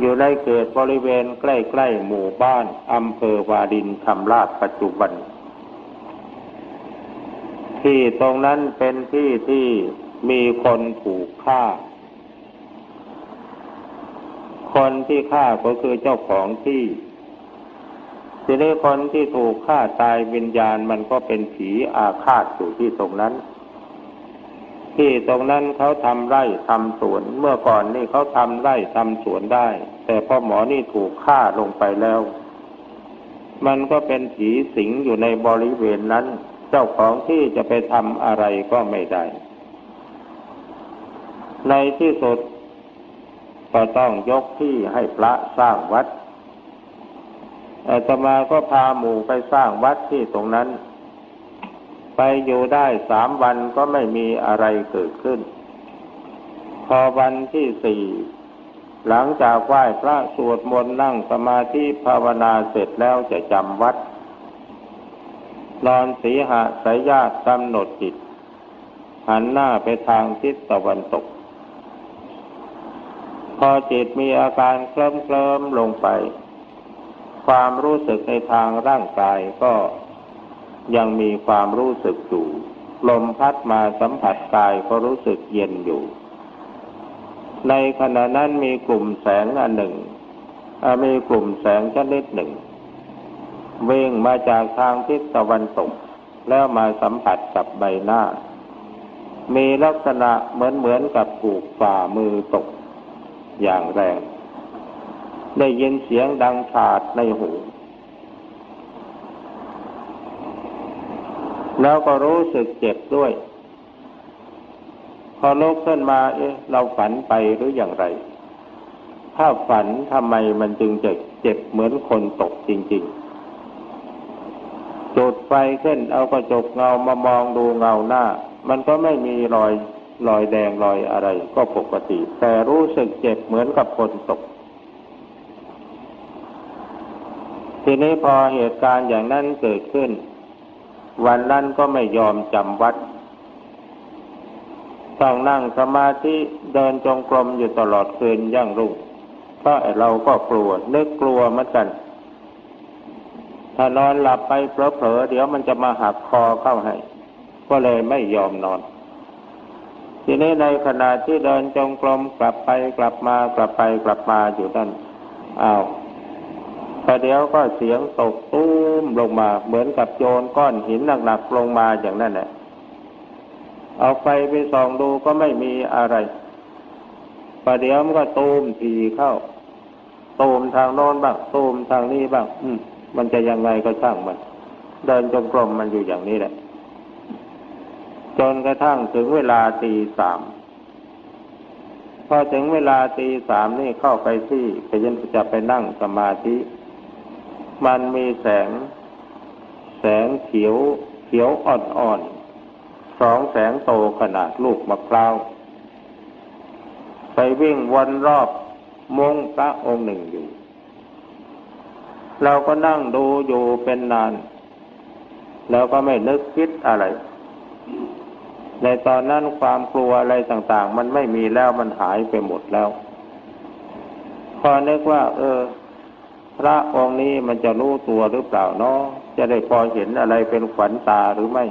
อยู่ในเขตบริเวณใกล้ๆหมู่บ้านอำเภอวาดินชำราบปัจจุบัน ที่ตรงนั้นเป็นที่ที่มีคนถูกฆ่า คนที่ฆ่าก็คือเจ้าของที่ ทีนี้คนที่ถูกฆ่าตายวิญญาณมันก็เป็นผีอาฆาตอยู่ที่ตรงนั้น ที่ตรงนั้นเขาทำไร่ทำสวน เมื่อก่อนนี่เขาทำไร่ทำสวนได้ แต่พอหมอนี่ถูกฆ่าลงไปแล้ว มันก็เป็นผีสิงอยู่ในบริเวณนั้น เจ้าของที่จะไปทำอะไรก็ไม่ได้ ในที่สุด ก็ต้องยกที่ให้พระสร้างวัดอาตมาก็พาหมู่ไปสร้างวัดที่ตรงนั้น ไปอยู่ได้สามวันก็ไม่มีอะไรเกิดขึ้น พอวันที่สี่หลังจากไหว้พระสวดมนต์นั่งสมาธิภาวนาเสร็จแล้วจะจำวัด นอนสีหะสายญาติกำหนดจิต หันหน้าไปทางทิศตะวันตก พอจิตมีอาการเคลิ้มเคลิมลงไป ความรู้สึกในทางร่างกายก็ ยังมีความรู้สึกอยู่ ลมพัดมาสัมผัสกายก็รู้สึกเย็นอยู่ ในขณะนั้นมีกลุ่มแสงอันหนึ่ง มีกลุ่มแสงชนิดหนึ่ง เว่งมาจากทางทิศตะวันตก แล้วมาสัมผัสกับใบหน้า มีลักษณะเหมือนเหมือนกับถูกฝ่ามือตกอย่างแรง ได้ยินเสียงดังฉาดในหู แล้วก็รู้สึกเจ็บด้วย พอลุกขึ้นมาเอ๊ะเราฝันไปหรืออย่างไร ถ้าฝันทำไมมันจึงจะเจ็บเหมือนคนตกจริง ๆ จุดไฟขึ้นเอากระจกเงามามองดูเงาหน้า มันก็ไม่มีรอยรอยแดงรอยอะไร ก็ปกติ แต่รู้สึกเจ็บเหมือนกับคนตกทีนี้พอเหตุการณ์อย่างนั้นเกิดขึ้น วันนั้นก็ไม่ยอมจำวัด ต้องนั่งสมาธิเดินจงกรมอยู่ตลอดคืนย่างรุ่งเพราะเราก็กลัวนึกกลัวเหมือนกัน ถ้านอนหลับไปเผลอๆเดี๋ยวมันจะมาหักคอเข้าให้ ก็เลยไม่ยอมนอน ทีนี้ในขณะที่เดินจงกรมกลับไปกลับมากลับไปกลับมาอยู่นั่นอ้าว แต่เดี๋ยวก็เสียงตกตุ้มลงมา เหมือนกับโยนก้อนหินหนักๆลงมาอย่างนั้นแหละ เอาไฟไปส่องดูก็ไม่มีอะไรประเดี๋ยวมันก็ตูมทีเข้าตูมทางโน้นบ้างตูมทางนี้บ้าง อืม มันจะยังไงก็ช่างมัน เดินจงกรมมันอยู่อย่างนี้แหละ จนกระทั่งถึงเวลาตีสามพอถึงเวลาตีสามนี่เข้าไปที่พยันจะไปนั่งสมาธิ มันมีแสง แสงเขียว เขียวอ่อนๆสองแสงโตขนาดลูกมะพร้าวไปวิ่งวนรอบมงพระองค์หนึ่งอยู่ เราก็นั่งดูอยู่เป็นนาน แล้วก็ไม่นึกคิดอะไร ในตอนนั้นความกลัวอะไรต่างๆ มันไม่มีแล้วมันหายไปหมดแล้ว พอนึกว่า เออ พระองค์นี้มันจะรู้ตัวหรือเปล่าเนาะจะได้พอเห็นอะไรเป็นขวัญตาหรือไม่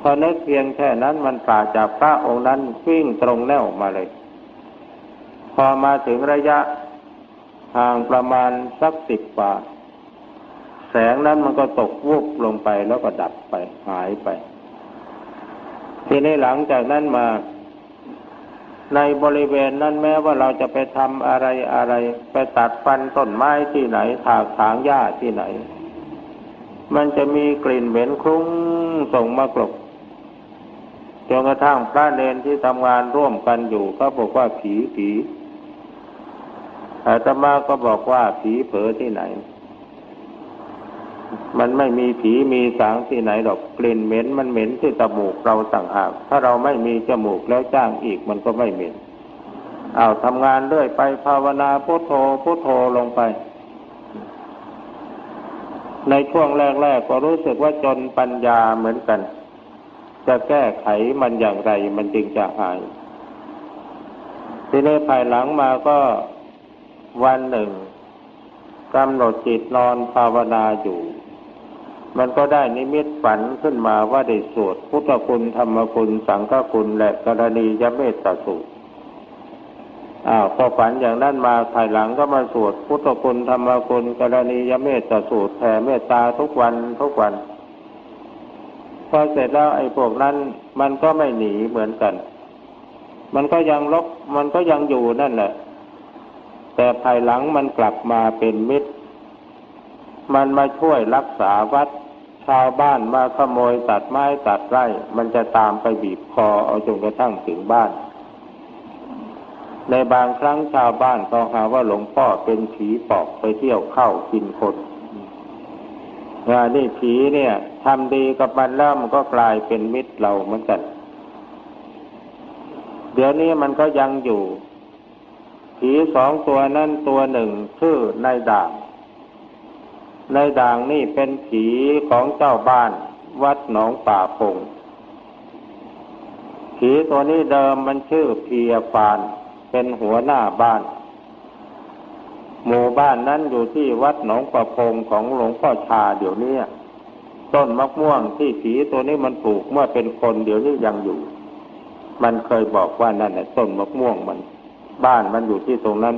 พอนึกเพียงแค่นั้นมันปราจากพระองค์นั้นวิ่งตรงแนวมาเลย พอมาถึงระยะห่างประมาณสักสิบกว่าแสงนั้นมันก็ตกวุบลงไปแล้วก็ดับไปหายไป ทีนี้หลังจากนั้นมา ในบริเวณนั้นแม้ว่าเราจะไปทำอะไรอะไร ไปตัดฟันต้นไม้ที่ไหน ถากถางหญ้าที่ไหน มันจะมีกลิ่นเหม็นคลุ้งส่งมากลบจนกระทั่งพระเนนที่ทำงานร่วมกันอยู่เขาบอกว่าผีผีอาตมาก็บอกว่าผีเผลอที่ไหน มันไม่มีผีมีสางที่ไหนดอกกลิ่นเหม็น มันเหม็นที่จมูกเราต่างหาก ถ้าเราไม่มีจมูกแล้วจ้างอีกมันก็ไม่เหม็นเอาทำงานเรื่อยไปภาวนาพุโทโธพุโทโธลงไป ในช่วงแรกๆก็รู้สึกว่าจนปัญญาเหมือนกัน จะแก้ไขมันอย่างไรมันจึงจะหายทีนี้ภายหลังมาก็วันหนึ่งกำหนดจิตนอนภาวนาอยู่ มันก็ได้นิมิตฝันขึ้นมาว่าได้สวดพุทธคุณธรรมคุณสังฆคุณและกรณียเมตตาสูตรอ้าวพอฝันอย่างนั้นมาภายหลังก็มาสวดพุทธคุณธรรมคุณกรณียเมตตาสูตรแผ่เมตตาทุกวันทุกวันพอเสร็จแล้วไอ้พวกนั้นมันก็ไม่หนีเหมือนกัน มันก็ยังลบมันก็ยังอยู่นั่นแหละ แต่ภายหลังมันกลับมาเป็นมิตร มันมาช่วยรักษาวัด ชาวบ้านมาขโมยตัดไม้ตัดไร่ มันจะตามไปบีบคอเอาจนกระทั่งถึงบ้าน ในบางครั้งชาวบ้านก็หาว่าหลวงพ่อเป็นผีปอบไปเที่ยวเข้ากินคนงานนี่ผีเนี่ยทำดีกับมันแล้วมันก็กลายเป็นมิตรเราเหมือนกัน เดี๋ยวนี้มันก็ยังอยู่ ผีสองตัวนั้นตัวหนึ่งชื่อนายด่า งนด่างนี่เป็นผีของเจ้าบ้าน วัดหนองป่าพงผีตัวนี้เดิมมันชื่อเพียฟาน เป็นหัวหน้าบ้าน หมู่บ้านนั้นอยู่ที่วัดหนองประพงของหลวงพ่อชาเดี๋ยวนี้ต้นมะม่วงที่ผีตัวนี้มันปลูกเมื่อเป็นคนเดี๋ยวนี้ยังอยู่ มันเคยบอกว่านั่นแหละต้นมะม่วงมัน บ้านมันอยู่ที่ตรงนั้น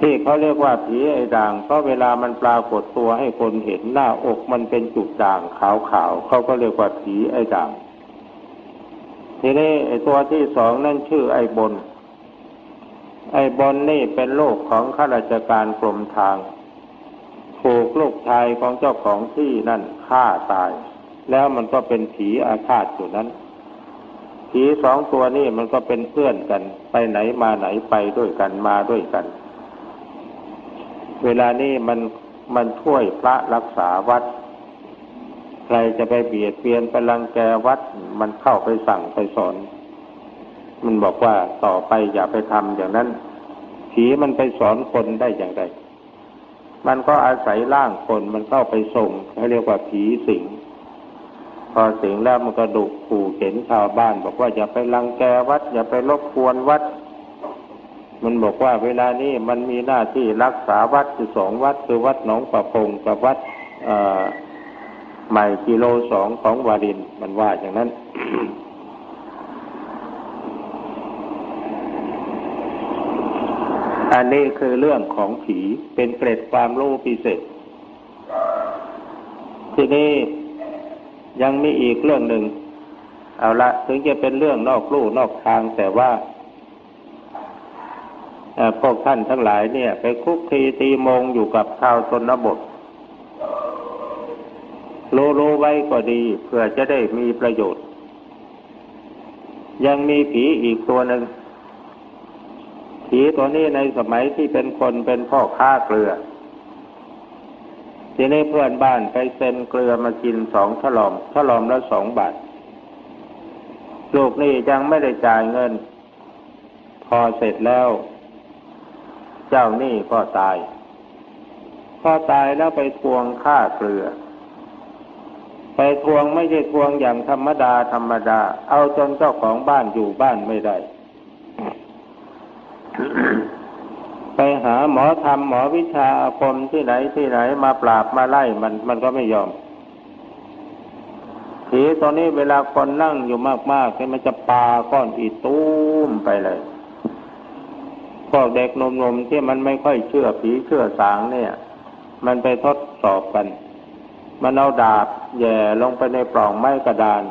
ที่เขาเรียกว่าผีไอ้ด่างเพราะเวลามันปรากฏตัวให้คนเห็นหน้าอกมันเป็นจุดด่างขาวๆเขาก็เรียกว่าผีไอ้ด่าง ทีนี้ไอ้ตัวที่สองนั่นชื่อไอ้บน ไอ้บนนี่เป็นลูกของข้าราชการกรมทางถูกลูกชายของเจ้าของที่นั่นฆ่าตาย แล้วมันก็เป็นผีอาฆาตอยู่นั้น ผีสองตัวนี่มันก็เป็นเพื่อนกัน ไปไหนมาไหนไปด้วยกันมาด้วยกัน เวลานี้มันมันช่วยพระรักษาวัด ใครจะไปเบียดเบียนไปรังแกวัด มันเข้าไปสั่งไปสอน มันบอกว่าต่อไปอย่าไปทำอย่างนั้นผีมันไปสอนคนได้อย่างไร มันก็อาศัยร่างคนมันเข้าไปส่งเขาเรียกว่าผีสิง พอสิงแล้วมันก็ดุขู่เข็นชาวบ้าน บอกว่าอย่าไปรังแกวัด อย่าไปรบกวนวัด มันบอกว่าเวลานี้มันมีหน้าที่รักษาวัดคือสองวัด คือวัดหนองประพงกับวัดใหม่กิโลสองของวารินมันว่าอย่างนั้น อันนี้คือเรื่องของผีเป็นเกร็ดความรู้พิเศษ ทีนี้ยังมีอีกเรื่องหนึ่ง เอาละถึงจะเป็นเรื่องนอกลู่นอกทางแต่ว่า พวกท่านทั้งหลายเนี่ย ไปคุกคีตีมงอยู่กับชาวชนบทรู้รู้ไว้ก็ดีเพื่อจะได้มีประโยชน์ ยังมีผีอีกตัวหนึ่งผีตัวนี้ในสมัยที่เป็นคนเป็นพ่อค้าเกลือ ทีนี้เพื่อนบ้านไปเซ็นเกลือมากินสองฉลอมฉลอมละสองบาทลูกนี่ยังไม่ได้จ่ายเงิน พอเสร็จแล้ว เจ้าหนี่ก็ตาย พอตายแล้วไปทวงค่าเกลือ ไปทวงไม่ใช่ทวงอย่างธรรมดาธรรมดา เอาจนเจ้าของบ้านอยู่บ้านไม่ได้ ไปหาหมอธรรมหมอวิชาอาคมที่ไหนที่ไหนมาปราบมาไล่มันมันก็ไม่ยอมผีตอนนี้เวลาคนนั่งอยู่มากๆเนี่ยมันจะปาก้อนอิฐตุ้มไปเลย พวกเด็กนมๆที่มันไม่ค่อยเชื่อผีเชื่อสางเนี่ย มันไปทดสอบกัน มันเอาดาบแย่ลงไปในปล่องไม้กระดาน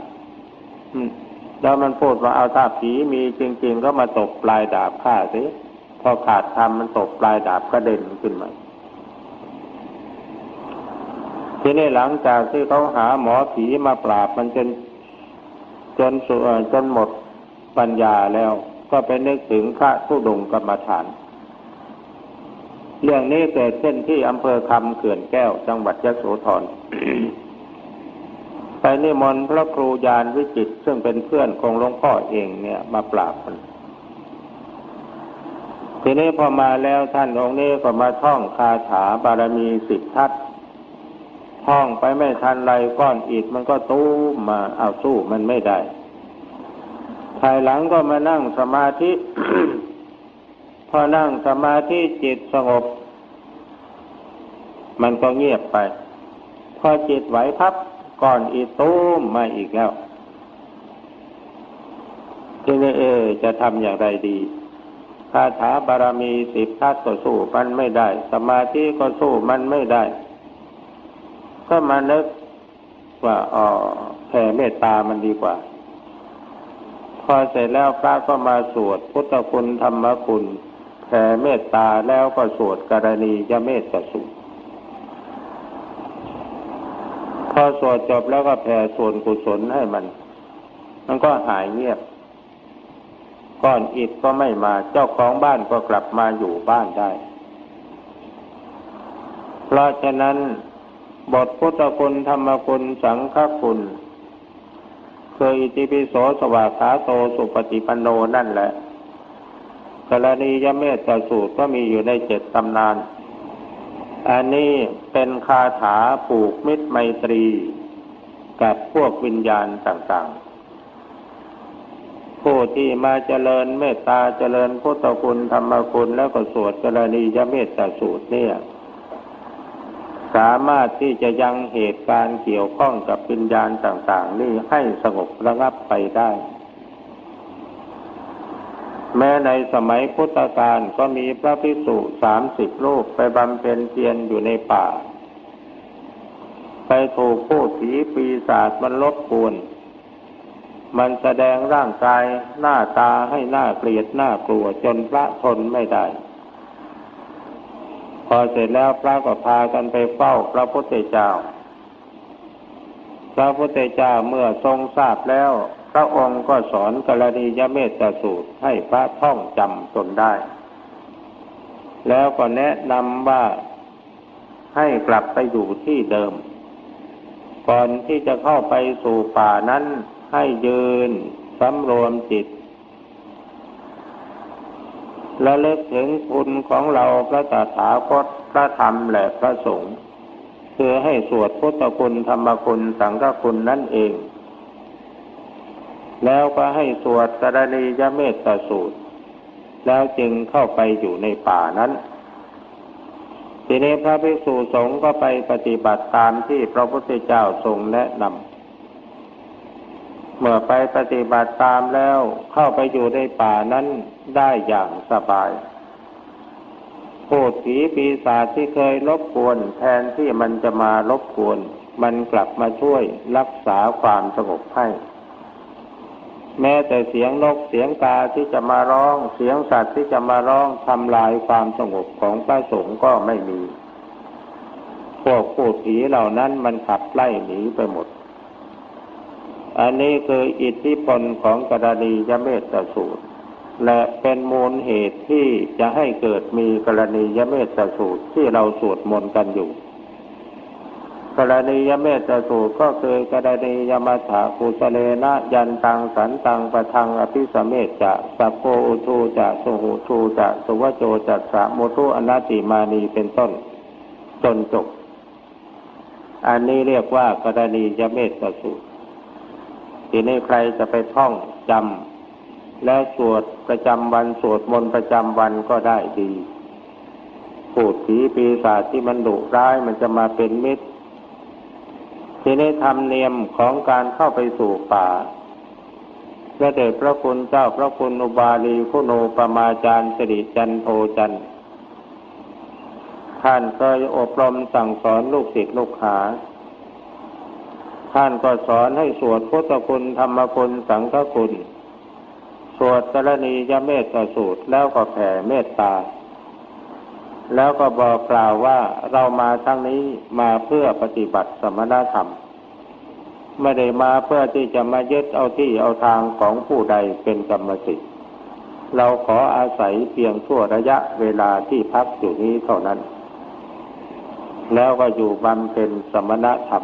แล้วมันพูดว่าเอาถ้าผีมีจริง ๆ ก็มาตกปลายดาบฆ่าสิพอขาดทำมันตกปลายดาบก็เด่นขึ้นมาทีนี้หลังจากที่เขาหาหมอผีมาปราบมันจนจนจนหมดปัญญาแล้ว ก็ไปนึกถึงพระผู้ดงกรรมฐาน เรื่องนี้เกิดขึ้นที่อำเภอคำเขื่อนแก้วจังหวัดยะโสธรไปนิมนต์พระครูยานวิจิตซึ่งเป็นเพื่อนของหลวงพ่อเองเนี่ยมาปราบมันทีนี้พอมาแล้วท่านองค์นี้ก็มาท่องคาถาบารมีสิบทัศท่องไปไม่ทันไรก้อนอิฐมันก็ตู้มาเอาสู้มันไม่ได้ ภายหลังก็มานั่งสมาธิ พอนั่งสมาธิจิตสงบ มันก็เงียบไป พอจิตไหวพับก่อนอีตุ้มมาอีกแล้วทีนี้เออจะทำอย่างไรดีคาถาบารมีสิบทัศก็สู้มันไม่ได้ สมาธิก็สู้มันไม่ได้ ก็มานึกว่าอ๋อแผ่เมตตามันดีกว่า พอเสร็จแล้วพระก็มาสวดพุทธคุณธรรมคุณแผ่เมตตาแล้วก็สวดกรณียเมตตาสุพอสวดจบแล้วก็แผ่ส่วนกุศลให้มัน มันก็หายเงียบ ก้อนอิฐก็ไม่มา เจ้าของบ้านก็กลับมาอยู่บ้านได้ เพราะฉะนั้นบทพุทธคุณธรรมคุณสังฆคุณ คยอิติปิโสสวากขาโตสุปฏิปันโนนั่นแหละกรณียเมตตาสูตรก็มีอยู่ในเจ็ดตำนาน อันนี้เป็นคาถาผูกมิตรไมตรี กับพวกวิญญาณต่างๆ ผู้ที่มาเจริญเมตตาเจริญพุทธคุณธรรมคุณแล้วก็สวดกรณียเมตตาสูตรเนี่ย สามารถที่จะยังเหตุการณ์เกี่ยวข้องกับวิญญาณต่าง ๆ นี่ให้สงบระงับไปได้ แม้ในสมัยพุทธกาลก็มีพระภิกษุสามสิบรูปไปบำเพ็ญเพียรอยู่ในป่า ไปถูกผู้ผีปีศาจมันลบกวนมันแสดงร่างกายหน้าตาให้หน้าเกลียดหน้ากลัวจนพระทนไม่ได้ พอเสร็จแล้วพระก็พากันไปเฝ้าพระพุทธเจ้า พระพุทธเจ้าเมื่อทรงทราบแล้ว พระองค์ก็สอนกรณียเมตตาสูตรให้พระท่องจำตนได้ แล้วก็แนะนำว่าให้กลับไปอยู่ที่เดิม ก่อนที่จะเข้าไปสู่ป่านั้นให้ยืนสำรวมจิต และเลิกถึงคุณของเราพระตถาคตพระธรรมและพระสงฆ์คือให้สวดพุทธคุณธรรมคุณสังฆคุณนั่นเอง แล้วก็ให้สวดกรณียเมตตสูตร แล้วจึงเข้าไปอยู่ในป่านั้น ทีนี้พระภิกษุสงฆ์ก็ไปปฏิบัติตามที่พระพุทธเจ้าทรงแนะนำ เมื่อไปปฏิบัติตามแล้วเข้าไปอยู่ในป่านั้นได้อย่างสบายผู้ผีปีศาจที่เคยรบกวน แทนที่มันจะมารบกวน มันกลับมาช่วยรักษาความสงบให้ แม้แต่เสียงนกเสียงกาที่จะมาร้อง เสียงสัตว์ที่จะมาร้องทำลายความสงบของพระสงฆ์ก็ไม่มี พวกผู้ผีเหล่านั้นมันขับไล่หนีไปหมด อันนี้คืออิทธิพลของกรณียเมตสูตร และเป็นมูลเหตุที่จะให้เกิดมีกรณียเมตสูตรที่เราสวดมนต์กันอยู่ กรณียเมตสูตรก็คือกรณียมัถากุสเลนะยันตังสันตังปะทังอภิสเมตจะสัพโพอุทูจะสุหูทูจะสุวโจจะสะโมทุอนาติมานีเป็นต้นจนจบ อันนี้เรียกว่ากรณียเมตสูตร ทีนี้ใครจะไปท่องจำแล้วสวดประจำวันสวดมนต์ประจำวันก็ได้ดีผูดผีปีศาจที่มันดุร้ายมันจะมาเป็นมิตร ทีนี้ธรรมเนียมของการเข้าไปสู่ป่าพระเดชพระคุณเจ้าพระคุณอุบาลีคุณูปมาจารย์สิริจันโทจันท่านเคยอบรมสั่งสอนลูกศิษย์ลูกหา ท่านก็สอนให้สวดพุทธคุณธรรมคุณสังฆคุณ สวดกรณียเมตตาสูตรแล้วก็แผ่เมตตา แล้วก็บอกกล่าวว่าเรามาทั้งนี้มาเพื่อปฏิบัติสมณธรรม ไม่ได้มาเพื่อที่จะมายึดเอาที่เอาทางของผู้ใดเป็นกรรมสิทธิ์เราขออาศัยเพียงชั่วระยะเวลาที่พักอยู่นี้เท่านั้น แล้วก็อยู่บำเพ็ญสมณธรรม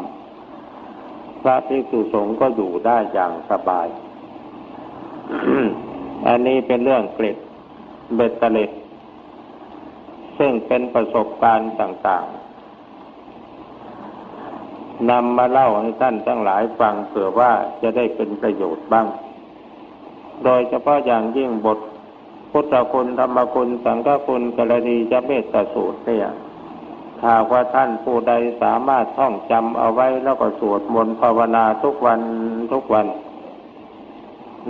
ระภิกษุสงฆ์ก็อยู่ได้อย่างสบาย อันนี้เป็นเรื่องเกร็ดเบ็ดเตล็ดซึ่งเป็นประสบการณ์ต่างๆนำมาเล่าให้ท่านทั้งหลายฟังเผื่อว่าจะได้เป็นประโยชน์บ้าง โดยเฉพาะอย่างยิ่งบทพุทธคุณธรรมคุณ สังฆคุณกรณีจะเมตตาสูตรเนี่ย หากว่าท่านผู้ใดสามารถท่องจำเอาไว้แล้วก็สวดมนต์ภาวนาทุกวันทุกวัน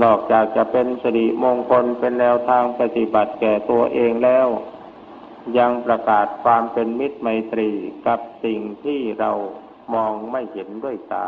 นอกจากจะเป็นสิริมงคลเป็นแนวทางปฏิบัติแก่ตัวเองแล้ว ยังประกาศความเป็นมิตรไมตรีกับสิ่งที่เรามองไม่เห็นด้วยตา